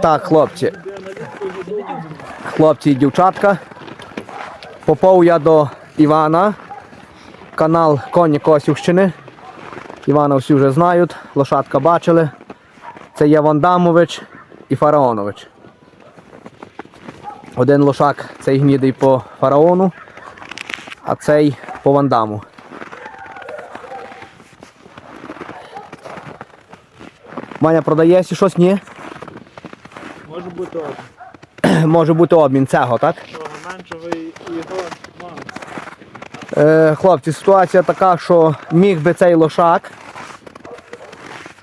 Так, хлопці. Хлопці і дівчатка. Попав я до Івана. Канал Коні Косівщини. Івана всі вже знають, лошадка бачили. Це є Вандамович і Фараонович. Один лошак цей гнідий по фараону, а цей по вандаму. Маня продається щось? Ні? Може бути один. Може бути обмін цього, так? Того меншого і і його. Е, хлопці, ситуація така, що міг би цей лошак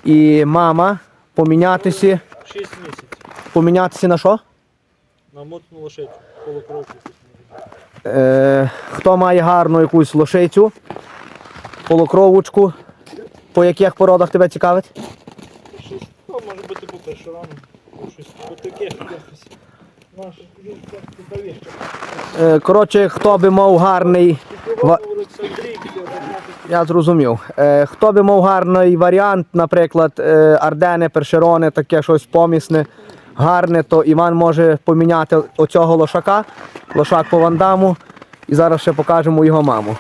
і мама помінятися. Шість місяців. Помінятися на що? На мотну лошицю. Полукровку. Е, хто має гарну якусь лошицю, полукровочку, по яких породах тебе цікавить? Першорану. Щось таких якось. Наш. Е, коротше, хто би мав гарний. Я зрозумів. Е, хто би мав гарний варіант, наприклад, е, Ардени, Першерони, таке щось помісне, гарне, то Іван може поміняти оцього лошака, лошак по вандаму. І зараз ще покажемо його маму.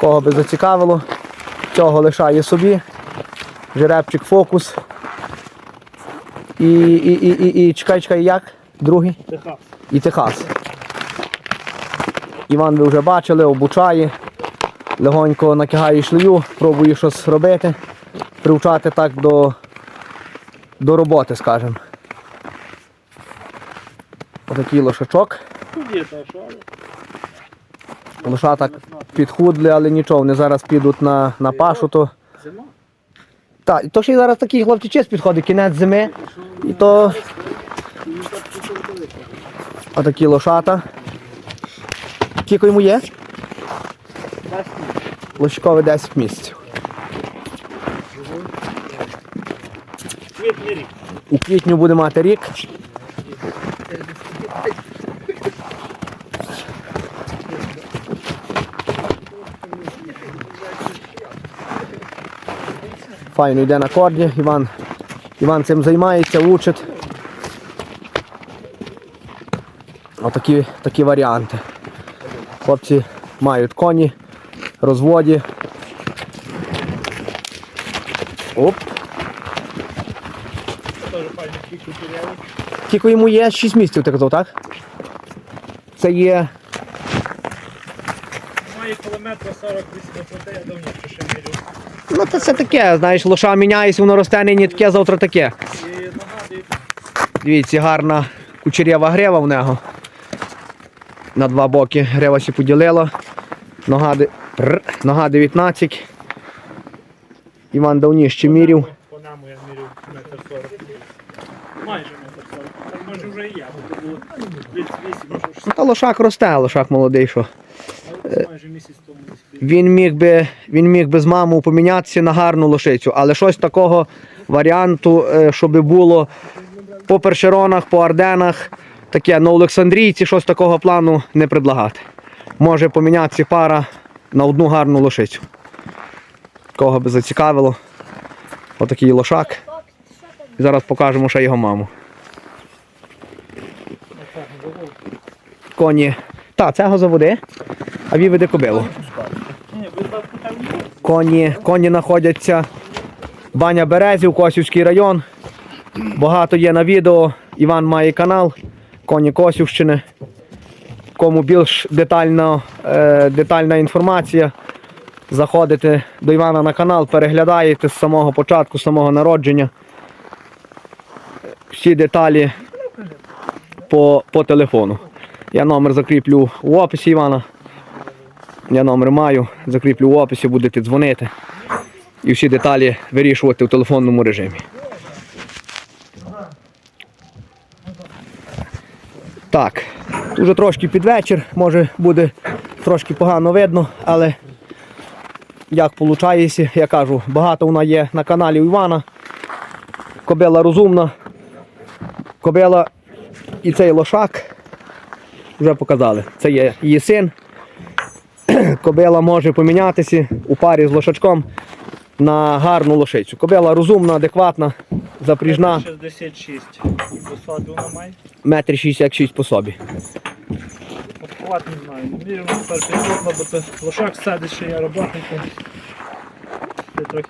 Кого би зацікавило, цього лишає собі. Жеребчик фокус. І, і, і, і, і чекай, чекай, як? Другий? Техас. і Техас. Іван ви вже бачили, обучає, легонько накигає шлею, пробує щось робити, привчати так до, до роботи, скажімо. Отакий лошачок. Лоша так підхудли, але нічого, вони зараз підуть на, на пашу. То, зима. та, то ще й зараз такий хлопчичець підходить, кінець зими. І то отакі лошата. Скільки йому є? Лощикове 10 місяців. У квітню буде мати рік. Файно йде на корді. Іван, Іван цим займається, учить. Отакі такі варіанти. Хлопці мають коні, розводі. Оп. Тільки йому є 6 місяців, ти казав, так? Це є. Має кілометра 40 висоти, я давніше ще мірю. Ну це, це таке, знаєш, лоша міняється, воно росте нині таке, завтра таке. Дивіться, гарна кучерєва грива в нього. На два боки грива ще поділила. Нога, Нога 19. Іван давніше мірів. по ньому я мірю метр 40. Майже метр 40. Може вже і я, бо то було 38, може Та лошак росте, лошак молодий, що. але це майже місяць. Він міг би, він міг би з мамою помінятися на гарну лошицю, але щось такого варіанту, е, щоб було по першеронах, по арденах, таке на Олександрійці, щось такого плану не предлагати. Може помінятися пара на одну гарну лошицю. Кого би зацікавило. Отакий лошак. І зараз покажемо ще його маму. Коні. Та, цього заводи, а він веде кобилу. Ні, ви так там ні. Коні, коні знаходяться Баня Березів, Косівський район. Багато є на відео. Іван має канал Коні Косівщини. Кому більш детальна, е, детальна інформація, заходите до Івана на канал, переглядаєте з самого початку, з самого народження. Всі деталі по, по телефону. Я номер закріплю в описі Івана. Я номер маю, закріплю в описі, будете дзвонити і всі деталі вирішувати в телефонному режимі. Так, вже трошки під вечір, може буде трошки погано видно, але як виходить, я кажу, багато вона є на каналі у Івана. Кобила розумна. Кобила і цей лошак вже показали. Це є її син кобила може помінятися у парі з лошачком. на гарну лошицю. Кобила розумна, адекватна, запріжна, 66. Висоти вона має. метр 66 по собі. Обхват не знаю. Міряв тепер підходно, бо це лошак садить, ще я роботнику.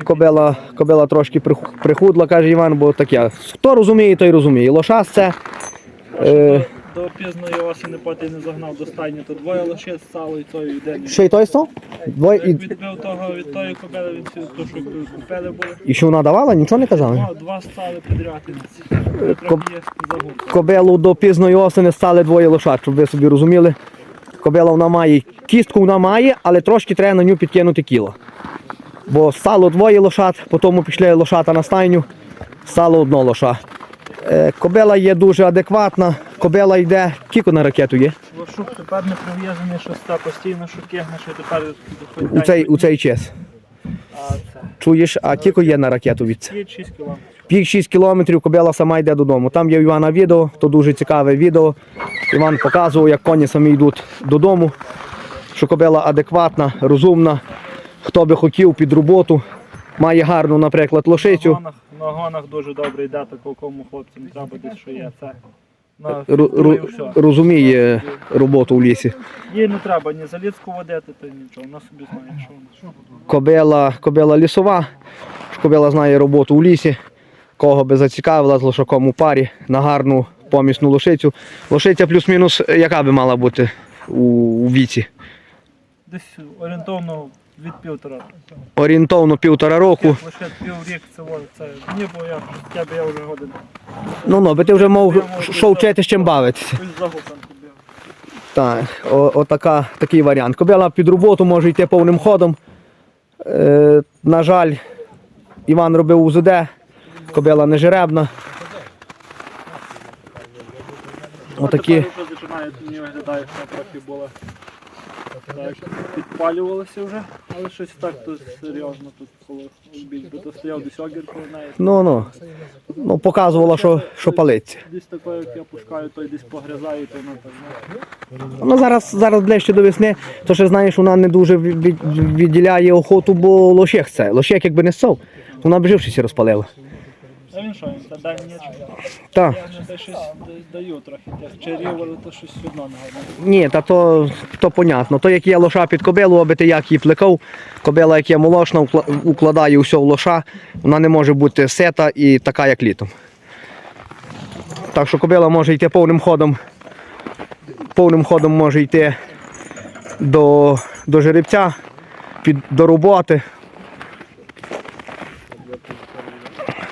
Кобила, кобила трошки прих- прихудла, каже Іван, бо таке. Хто розуміє, той розуміє. Лошас це. Е, До, пізної осені поки не загнав до стайні, то двоє лошиць стало і той йде. ще й той став? Двоє Як і, відбив того від тої кобили, від цього, ту, що купили були. і що вона давала, нічого не казали. Два, два стали підряд. і Це коб- трохи є загубка. Кобилу до пізної осені стали двоє лошад, щоб ви собі розуміли. Кобила вона має, кістку вона має, але трошки треба на нього підкинути кіло. Бо стало двоє лошад, потім пішли лошата на стайню, стало одно лоша. Е, Кобила є дуже адекватна, кобила йде, кіко на ракету є Лошук тепер не прив'язаний, що це постійно шукігне, що тепер у цей, у цей час. А це Чуєш, а кіко є на ракету від це? є 6 кілометрів. Пік 6 кілометрів, кобила сама йде додому. Там є в Івана відео, то дуже цікаве відео. Іван показував, як коні самі йдуть додому. Що кобила адекватна, розумна. Хто би хотів під роботу, має гарну, наприклад, На лошицю. гонах, на гонах дуже добре йде, такого кому хлопцям треба десь, що є. Це на все. розуміє роботу в лісі. Їй не треба ні залізку водити, то нічого, вона собі знає, що вона. Кобила, кобила лісова, кобила знає роботу в лісі. Кого би зацікавила з лошаком у парі на гарну помісну лошицю. Лошиця плюс-мінус, яка би мала бути у, у віці? Десь орієнтовно від півтора. Орієнтовно півтора року. Лише піврік це це ні, бо я в тебе я вже годин. Ну ну, би ти вже мов що вчити з чим бавитися. Ось загубан тобі. Так, о, отака, такий варіант. Кобила під роботу може йти повним ходом. Е, на жаль, Іван робив УЗД, кобила не жеребна. Отакі. Тепер вже починає, мені виглядає, що трохи було. Так, підпалювалося вже, але щось так тут серйозно тут коло більш би то стояв десь огір коло неї. Ну ну. Ну, показувала, що, що палиться. Десь таке, як я пускаю, той десь погрязає, то воно так. ну. Ну зараз, зараз ближче до весни, то ще знаєш, вона не дуже від- від- відділяє охоту, бо лошек це. Лошек якби не ссов, вона б жившися розпалила. А він що, він та дай нічого. Так. Я щось даю трохи. Чарів, але то щось одно не. Ні, та то, то понятно. То як є лоша під кобилу, аби ти як її плекав, кобила, як є молочна, вкла- укладає все в лоша, вона не може бути сета і така, як літом. Так що кобила може йти повним ходом. Повним ходом може йти до, до жеребця, під, до роботи.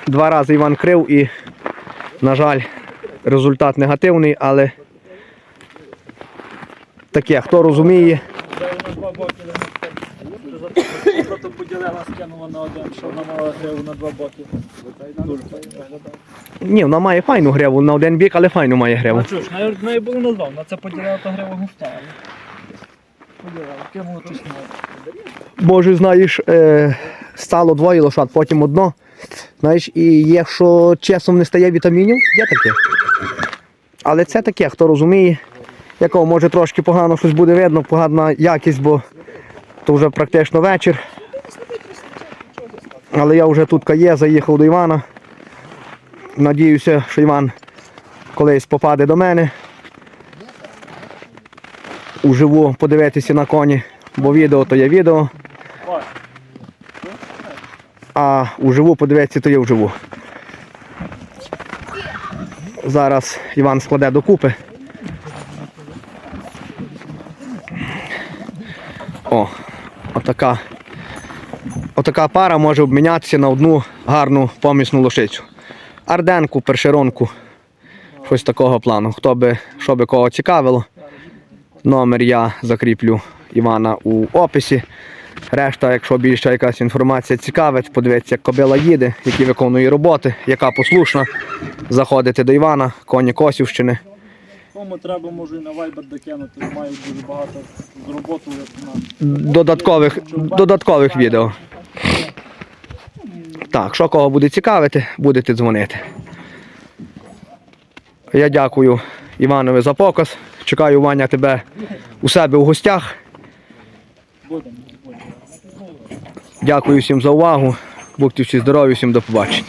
Два рази Іван крив і, на жаль, результат негативний, але таке, хто розуміє, Дай на два боки. Зато поділила, скинула на один, що вона мала гриву на два боки. Дуже файно виглядає. ні, вона має файну гриву на один бік, але файну має гриву. А чого ж, неї- неї було назвав, на це поділила та грива густа. але Поділила, кинула. Може, знаєш, е, стало двоє лошад, потім одно. Знаєш, і якщо часом не стає вітамінів, є таке. Але це таке, хто розуміє, якого може трошки погано щось буде видно, погана якість, бо то вже практично вечір. Але я вже тут є, заїхав до Івана. Надіюся, що Іван колись попаде до мене. Уживу подивитися на коні, бо відео то є відео. А уживу подивитися, то є вживу. Зараз Іван складе докупи. О, отака. Отака пара може обмінятися на одну гарну помісну лошицю. Арденку, першеронку. Щось такого плану. Хто би, що би кого цікавило. Номер я закріплю Івана у описі. Решта, якщо більше якась інформація цікавить, подивіться, як кобила їде, які виконує роботи, яка послушна. Заходите до Івана, коні Косівщини. Кому треба, можу і на Viber докинути, маю дуже багато з роботи Додаткових, додаткових відео. Так, що кого буде цікавити, будете дзвонити. Я дякую Іванові за показ. Чекаю Ваня тебе у себе у гостях. Дякую всім за увагу. Будьте всі здорові, всім до побачення.